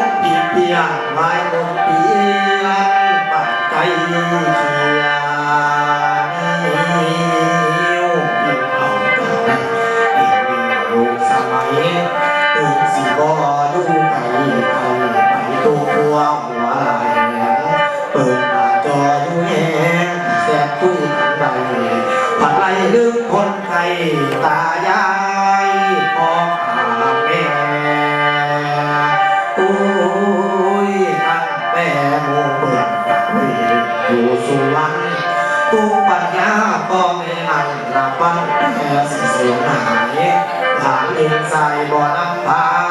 งปีเปียกไม้ลงเปียกปากใจเขียนิ้วยิ่งเอา ถามเองใส่บ่อน้ำพา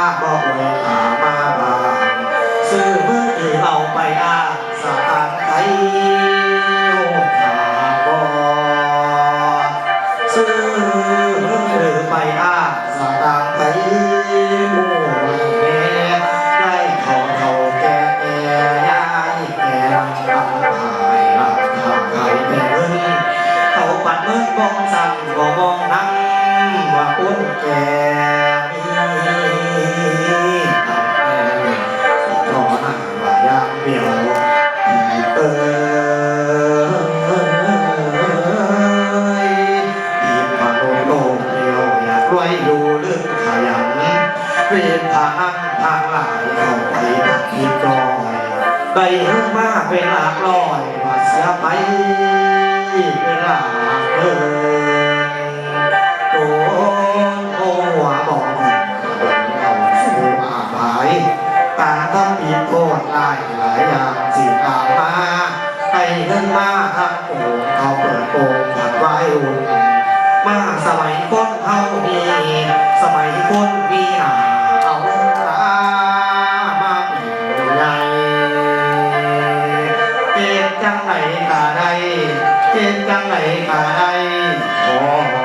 ยวอยากรวยอยู่ลึกขยันเรียนทางทางหลายเข้าไปทักทีจอยได้เฮิ่งมากเป็นหลากร้อยว่าเสียไปเป็นหลากเพิ่นโดนโอหัวบอกเอาสู่อาภายตาทำผิดโทษหลายหลายอย่างสิตามาให้เงินมาทำโป่งเขาเปิดโปงผัดไว้อุ่น มาสมัยคนเฮามีสมัยคนมีหนาเอาตามาปีใหญ่เจ็บจังไหนกะได้เจ็บจังไหนกะได้ขอ